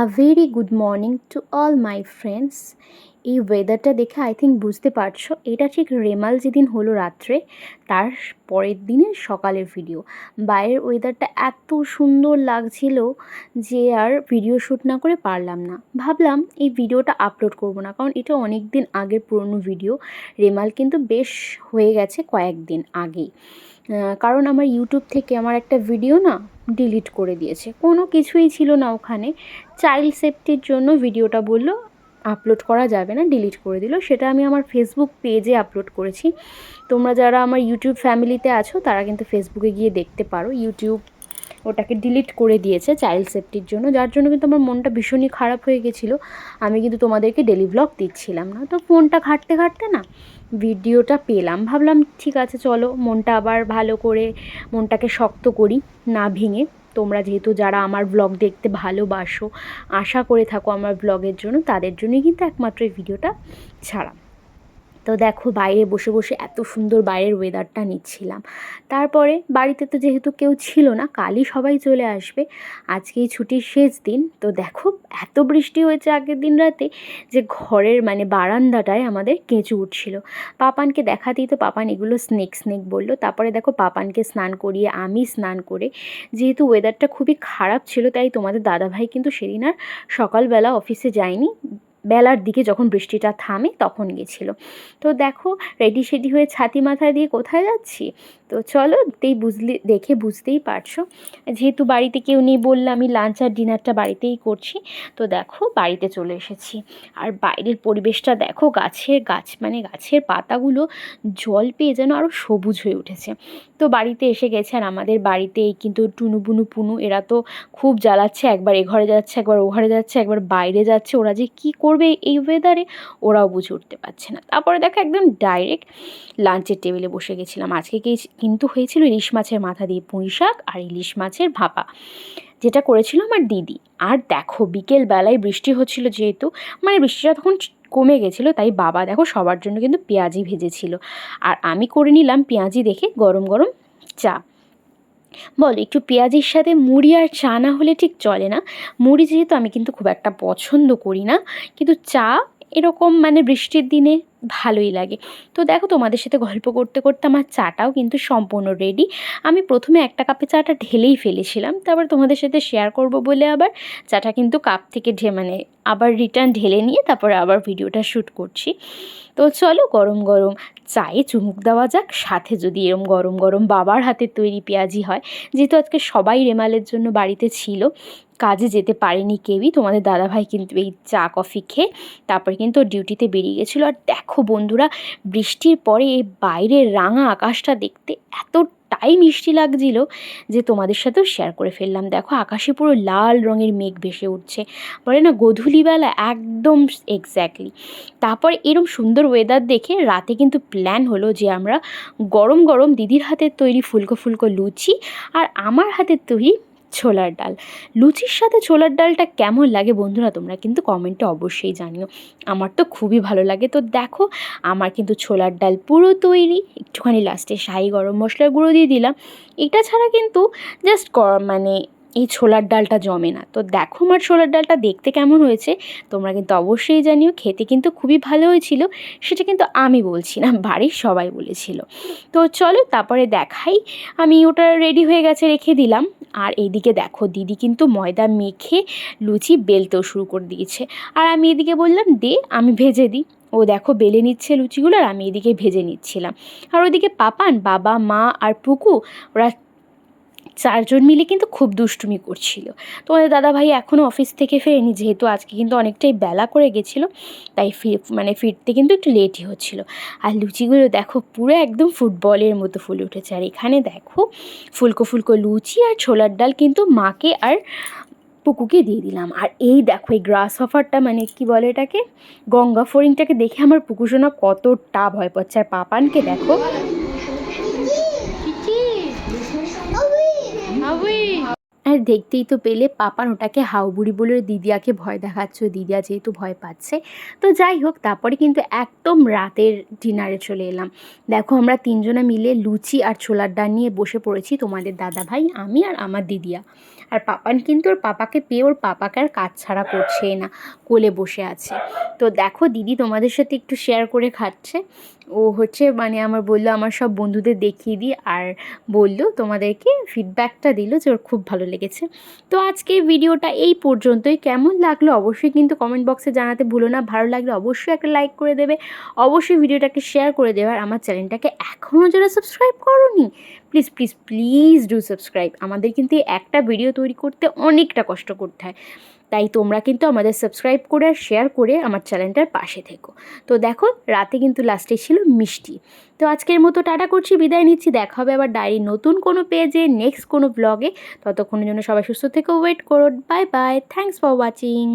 A very good morning to all my friends এই ওয়েদারটা দেখে আই থিঙ্ক বুঝতে পারছ, এটা ঠিক রেমাল যেদিন হলো রাত্রে, তার পরের দিনের সকালের ভিডিও বাইরের ওয়েদারটা এত সুন্দর লাগছিল যে আর ভিডিও শ্যুট না করে পারলাম না। ভাবলাম এই ভিডিওটা আপলোড করব না, কারণ এটা অনেক দিন আগের পুরনো ভিডিও রেমাল কিন্তু বেশ হয়ে গেছে কয়েকদিন আগেই। কারণ আমার ইউটিউব থেকে আমার একটা ভিডিও না ডিলিট করে দিয়েছে। কোনো কিছুই ছিল না ওখানে। চাইল্ড সেফটির জন্য ভিডিওটা বলল আপলোড করা যাবে না ডিলিট করে দিল। সেটা আমি আমার ফেসবুক পেজে আপলোড করেছি। তোমরা যারা আমার ইউটিউব ফ্যামিলিতে আছো, তারা কিন্তু ফেসবুকে গিয়ে দেখতে পারো। ইউটিউব ওটাকে ডিলিট করে দিয়েছে চাইল্ড সেফটির জন্য, যার জন্য কিন্তু আমার মনটা ভীষণই খারাপ হয়ে গেছিল। আমি কিন্তু তোমাদেরকে ডেলি ব্লগ দিচ্ছিলাম না। তো ফোনটা ঘাঁটতে ঘাঁটতে না ভিডিওটা পেলাম। ভাবলাম, ঠিক আছে, চলো, মনটা আবার ভালো করে, মনটাকে শক্ত করি, না ভেঙে। তোমরা যেহেতু যারা আমার ব্লগ দেখতে ভালোবাসো, আশা করে থাকো আমার ব্লগের জন্য, তাদের জন্যই কিন্তু একমাত্র এই ভিডিওটা ছাড়া। তো দেখো বাইরে বসে বসে এত সুন্দর বাইরের ওয়েদারটা নিচ্ছিলাম। তারপরে বাড়িতে তো যেহেতু কেউ ছিল না, কালই সবাই চলে আসবে। আজকেই ছুটির শেষ দিন। তো দেখো, এত বৃষ্টি হয়েছে আগের দিন রাতে যে ঘরের মানে বারান্দাটায় আমাদের কেঁচু উঠছিল। পাপানকে দেখাতেই তো পাপান এগুলো স্নেক স্নেক বলল। তারপরে দেখো পাপানকে স্নান করিয়ে আমি স্নান করে, যেহেতু ওয়েদারটা খুবই খারাপ ছিল, তাই তোমাদের দাদাভাই কিন্তু সেদিন আর সকালবেলা অফিসে যায়নি। বেলার দিকে যখন বৃষ্টিটা থামে তখন গেছিল। তো দেখো, রেডি সেডি হয়ে ছাতি মাথায় দিয়ে কোথায় যাচ্ছি? তো চলো, তেই বুঝলে, দেখে বুঝতেই পারছ। যেহেতু বাড়িতে কেউ নেই বললে আমি লাঞ্চ আর ডিনারটা বাড়িতেই করছি। তো দেখো, বাড়িতে চলে এসেছি। আর বাইরের পরিবেশটা দেখো, গাছের গাছ মানে গাছের পাতাগুলো জল পেয়ে যেন আরও সবুজ হয়ে উঠেছে। তো বাড়িতে এসে গেছে আর আমাদের বাড়িতে কিন্তু টুনু বুনু পুনু, এরা তো খুব জ্বালাচ্ছে, একবার এ ঘরে যাচ্ছে, একবার ও ঘরে যাচ্ছে, একবার বাইরে যাচ্ছে, ওরা যে কী করবে এই ওয়েদারে ওরাও বুঝে উঠতে পারছে না। তারপরে দেখো একদম ডাইরেক্ট লাঞ্চের টেবিলে বসে গেছিলাম। আজকে কিন্তু হয়েছিল ইলিশ মাছের মাথা দিয়ে পুঁই শাক আর ইলিশ মাছের ভাপা। যেটা করেছিল আমার দিদি। আর দেখো বিকেল বেলায় বৃষ্টি হচ্ছিল যেহেতু মানে বৃষ্টিটা তখন কমে গেছিল, তাই বাবা দেখো সবার জন্য কিন্তু পেঁয়াজি ভেজেছিল। আর আমি করে নিলাম পেঁয়াজি দেখে গরম গরম চা। বল, একটু পেঁয়াজির সাথে মুড়ি আর চা না হলে ঠিক চলে না। মুড়ি যেহেতু আমি কিন্তু খুব একটা পছন্দ করি না, কিন্তু চা এরকম মানে বৃষ্টির দিনে ভালোই লাগে। তো দেখো তোমাদের সাথে গল্প করতে করতে আমার চাটাও কিন্তু সম্পূর্ণ রেডি আমি প্রথমে একটা কাপে চাটা ঢেলেই ফেলেছিলাম, তারপর তোমাদের সাথে শেয়ার করব বলে আবার চাটা কিন্তু কাপ থেকে ঢে মানে আবার রিটার্ন ঢেলে নিয়ে তারপরে আবার ভিডিওটা শ্যুট করছি। তো চলো গরম গরম চায়ে চুমুক দেওয়া যাক, সাথে যদি এরম গরম গরম বাবার হাতের তৈরি পেঁয়াজি হয়, যেহেতু আজকে সবাই রেমালের জন্য বাড়িতে ছিল, কাজে যেতে পারেনি কেউই, তোমাদের দাদাভাই কিন্তু এই চা, কফি খেয়ে তারপরে কিন্তু ডিউটিতে বেরিয়ে গেছিল। আর দেখো বন্ধুরা, বৃষ্টির পরে এই বাইরের রাঙা আকাশটা দেখতে এতটাই মিষ্টি লাগছিল যে তোমাদের সাথেও শেয়ার করে ফেললাম। দেখো আকাশে পুরো লাল রঙের মেঘ ভেসে উঠছে। বলে না, গধূলিবেলা একদম এক্স্যাক্টলি তারপর এরম সুন্দর ওয়েদার দেখে রাতে কিন্তু প্ল্যান হলো যে আমরা গরম গরম দিদির হাতের তৈরি ফুলকো ফুলকো লুচি আর আমার হাতের তৈরি ছোলার ডাল। লুচির সাথে ছোলার ডালটা কেমন লাগে বন্ধুরা তোমরা কিন্তু কমেন্টে অবশ্যই জানিও। আমার তো খুবই ভালো লাগে। তো দেখো, আমার কিন্তু ছোলার ডাল পুরো তৈরি। একটুখানি লাস্টে শাহি গরম মশলার গুঁড়ো দিয়ে দিলাম। এটা ছাড়া কিন্তু জাস্ট মানে এই ছোলার ডালটা জমে না। তো দেখো আমার ছোলার ডালটা দেখতে কেমন হয়েছে। তোমরা কিন্তু অবশ্যই জানিও। খেতে কিন্তু খুবই ভালো হয়েছিল সেটা কিন্তু আমি বলছি না, বাড়ির সবাই বলেছিল। তো চলো, তারপরে দেখাই। আমি ওটা রেডি হয়ে গেছে, রেখে দিলাম। আর এইদিকে দেখো দিদি কিন্তু ময়দা মেখে লুচি বেলতেও শুরু করে দিয়েছে। আর আমি এদিকে বললাম, দে, আমি ভেজে দিই। ও দেখো বেলে নিচ্ছে লুচিগুলো আর আমি এদিকে ভেজে নিচ্ছিলাম। আর ওইদিকে পাপান, বাবা, মা আর পুকু, ওরা চারজন মিলে কিন্তু খুব দুষ্টুমি করছিল। তোমাদের দাদাভাই এখনও অফিস থেকে ফেরেনি, যেহেতু আজকে কিন্তু অনেকটাই বেলা করে গেছিল, তাই ফির মানে ফিরতে কিন্তু একটু লেটই হচ্ছিল। আর লুচিগুলো দেখো, পুরো একদম ফুটবলের মতো ফুলে উঠেছে। আর এখানে দেখো, ফুলকো ফুলকো লুচি আর ছোলার ডাল কিন্তু মাকে আর পুকুকে দিয়ে দিলাম। আর এই দেখো, এই গ্রাস অফারটা মানে কি বলে এটাকে? গঙ্গা ফড়িংটাকে দেখে আমার পুকুসোনা কতটা ভয় পাচ্ছে। আর পাপানকে দেখো আর দেখতেই তো পেলে পাপান ওটাকে হাউবুড়ি বলে দিদিয়াকে ভয় দেখাচ্ছ দিদিয়া যেহেতু ভয় পাচ্ছে। তো যাই হোক, তারপরে কিন্তু একদম রাতের ডিনারে চলে এলাম। দেখো আমরা তিনজনে মিলে লুচি আর ছোলার ডাল নিয়ে বসে পড়েছি, তোমাদের দাদা ভাই আমি আর আমার দিদিয়া। আর পাপান কিন্তু ওর পাপাকে পেয়ে ওর পাপাকে আর কাজ ছাড়া করছে না, কোলে বসে আছে। তো দেখো দিদি তোমাদের সাথে একটু শেয়ার করে খাচ্ছে। ও হচ্ছে মানে আমার বলল, আমার সব বন্ধুদের দেখিয়ে দিই আর বলল তোমাদেরকে ফিডব্যাকটা দিল যে ওর খুব ভালো লেগেছে। তো আজকের ভিডিওটা এই পর্যন্তই। কেমন লাগল অবশ্যই কিন্তু কমেন্ট বক্সে জানাতে ভুলো না। ভালো লাগলে অবশ্যই একটা লাইক করে দেবে। অবশ্যই ভিডিওটাকে শেয়ার করে দেবে। আর আমার চ্যানেলটাকে এখনও যারা সাবস্ক্রাইব করোনি please please please do subscribe আমাদের কিন্তু একটা ভিডিও তৈরি করতে অনেকটা কষ্ট করতে হয়। তাই তোমরা কিন্তু আমাদের সাবস্ক্রাইব করে আর শেয়ার করে আমার চ্যানেলটার পাশে থেকো। তো দেখো, রাতে কিন্তু লাস্টে ছিল মিষ্টি। তো আজকের মতো টাটা করছি, বিদায় নিচ্ছি। দেখা হবে আবার ডায়েরি নতুন কোনো পেজে নেক্সট কোনো ব্লগে ততক্ষণের জন্য সবাই সুস্থ থেকে ওয়েট করো। Bye bye thanks for watching